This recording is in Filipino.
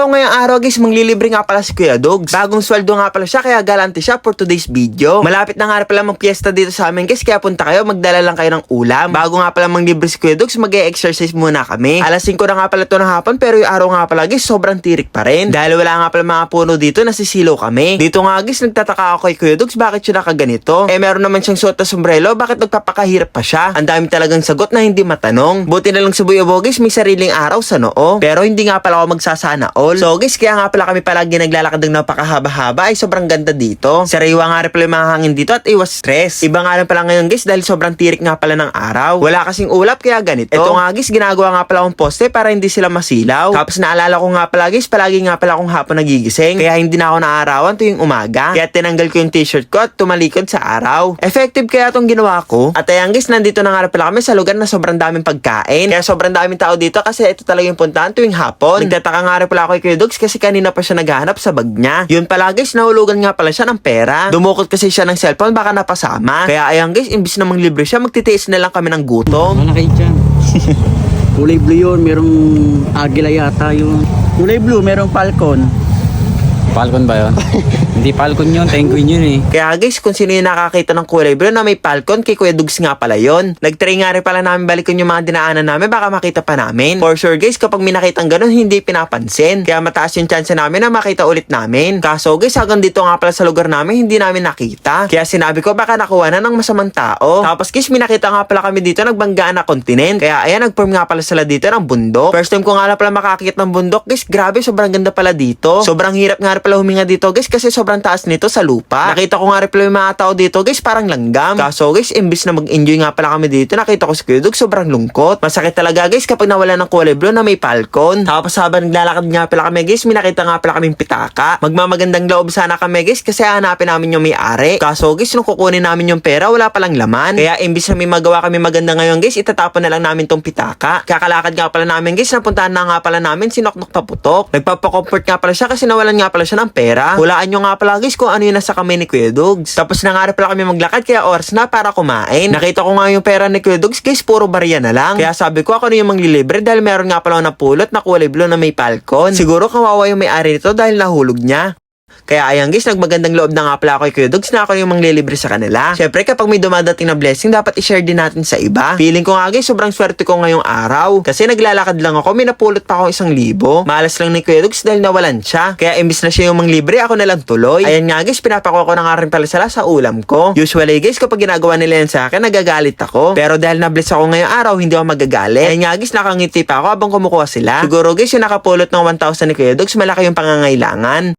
So ngayong araw guys, manglilibre nga pala si Kuya Dogs. Bagong sweldo nga pala siya, kaya galante siya for today's video. Malapit na nga pala mag-fiesta dito sa amin guys, kaya punta kayo, magdala lang kayo ng ulam. Bago nga pala manglibre si Kuya Dogs, mag-exercise muna kami. Alas 5 na nga pala ito ng hapon, pero yung araw nga pala guys, sobrang tirik pa rin. Dahil wala nga pala mga puno dito, nasisilaw kami. Dito nga guys, nagtataka ako kay Kuya Dogs, bakit siya nakaganito? Eh meron naman siyang suot na sombrero, bakit nagpapakahirap pa siya? Ang dami talagang sagot na hindi matanong. Buti na lang si Buyo Bogis, may sariling araw sa noo. Pero hindi nga pala ako magsasana all. So guys, kaya nga pala kami palagi naglalakad ng napakahaba-haba ay sobrang ganda dito. Sariwa nga rin pala yung mga hangin dito at iwas stress. Iba nga rin pala ngayon guys dahil sobrang tirik nga pala ng araw. Wala kasing ulap kaya ganito. Ito nga guys, ginagawa nga pala akong poste para hindi sila masilaw. Tapos naalala ko nga pala guys, palagi nga pala akong hapon nagigising. Kaya hindi na ako naarawan tuwing umaga. Kaya tinanggal ko yung t-shirt ko at tumalikod sa araw. Effective kaya itong ginawa ko. At ayan guys, nandito na nga pala kami sa lugar na sobrang daming pagkain. Kaya sobrang daming tao dito kasi ito talaga yung puntahan tuwing hapon. Nagtataka nga rin pala ako kay Kuya Dogs kasi kanina pa siya naghahanap sa bag niya. Yun pala guys, nahulugan nga pala siya ng pera. Dumukot kasi siya ng cellphone baka napasama. Kaya ayan guys, imbis na manglibre siya, magtitiis na lang kami ng gutom. Ano kayo dyan? Kulay blue yun, merong agila yata yun. Kulay blue, merong falcon. Falcon ba yun? Hindi Falcon yun, penguin yun eh. Kaya guys, kung sino yung nakakita ng kulay blue na may falcon, kay Kuya Dugs nga pala yon. Nag-try nga rin pala namin balikan yung mga dinaanan namin, baka makita pa namin. For sure guys, kapag may nakitang ganun, hindi pinapansin. Kaya mataas yung chance namin na makita ulit namin. Kaso guys, hanggang dito nga pala sa lugar namin, hindi namin nakita. Kaya sinabi ko, baka nakuha na ng masamang tao. Tapos guys, may nakita nga pala kami dito, nagbanggaan na kontinent. Kaya ayan, nag-form nga pala sila dito ng bundok. First time ko nga pala makakakit ng bundok, guys, grabe, sobrang ganda pala dito. Sobrang hirap nga pala huminga dito, guys, kasi sobrang taas nito sa lupa. Nakita ko nga yung mga tao dito, guys, parang langgam. Kaso, guys, imbis na mag-enjoy nga pala kami dito, nakita ko si Kuya Dog, sobrang lungkot. Masakit talaga, guys, kapag nawala ng kulay blue na may falcon. Tapos habang naglalakad nga pala kami, guys, may nakita nga pala kaming pitaka. Magmamagandang loob sana kami, guys, kasi hanapin namin yung may-ari. Kaso, guys, nung kukunin namin yung pera, wala palang laman. Kaya imbis na may magawa kami maganda ngayon, guys, itatapon na lang namin tong pitaka. Kakalakad nga pala namin, guys, napuntahan na nga pala namin si Noknok Paputok. Nagpapakomfort nga pala siya kasi nawalan nga pala siya ng pera. Hulaan nyo nga pala, guys, kung ano yung nasa kamay ni Kuya Dogs. Tapos na nga rin pala kami maglakad, kaya oras na para kumain. Nakita ko nga yung pera ni Kuya Dogs, guys, puro barya na lang. Kaya sabi ko, ako na yung manglilibre dahil meron nga pala ako napulot na kulay blue na may falcon. Siguro kawawa yung may-ari nito dahil nahulog niya. Kaya ayan guys, nagmagandang loob na nga pala ako kay Dogs na ako yung manglilibre sa kanila. Syempre kapag may dumadating na blessing, dapat i-share din natin sa iba. Feeling ko nga guys, sobrang swerte ko ngayong araw. Kasi naglalakad lang ako, may napulot pa ako isang libo. Malas lang ni Kuya Dogs dahil nawalan siya. Kaya imbis na siya yung manglibre, ako na lang tuloy. Ayan nga guys, pinapakuha ko na nga rin pala sila sa ulam ko. Usually guys, kapag ginagawa nila yan sa akin, nagagalit ako. Pero dahil na-bless ako ngayong araw, hindi ako magagalit. Ayan nga guys, nakangiti pa ako habang kumukuha sila. Siguro guys, yung nakapulot ng 1,000 ni Kuya Dogs, malaki yung pangangailangan.